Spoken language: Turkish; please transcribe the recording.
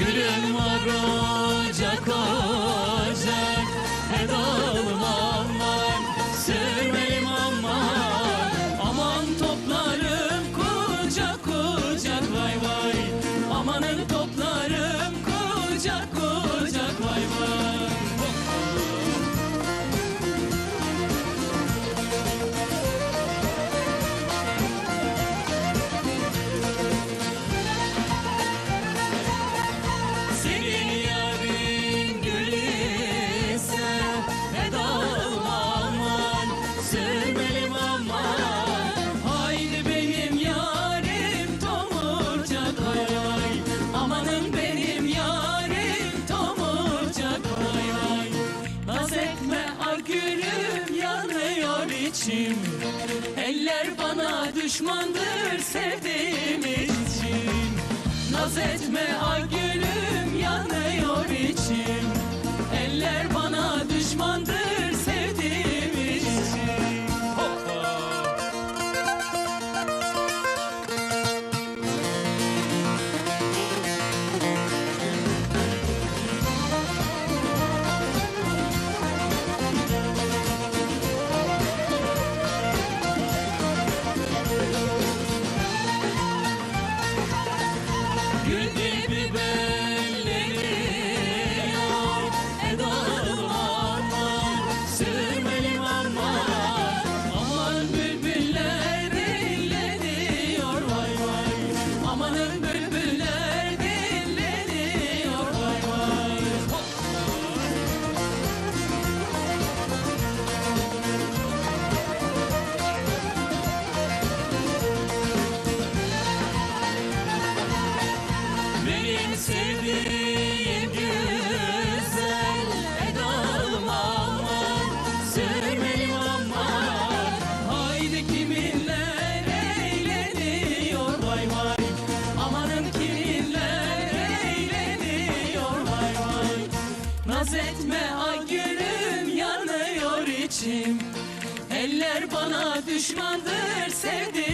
Gülüm varacak olacak Ed alım aman Sevmelim aman. Aman toplarım kucak kucak Vay vay. Amanın toplarım kucak kucak Vay vay. için. Eller bana düşmandır sevdiğim için. Naz etme ah gönül Naz etme ha yanıyor içim. Eller bana düşmandır sevdiğim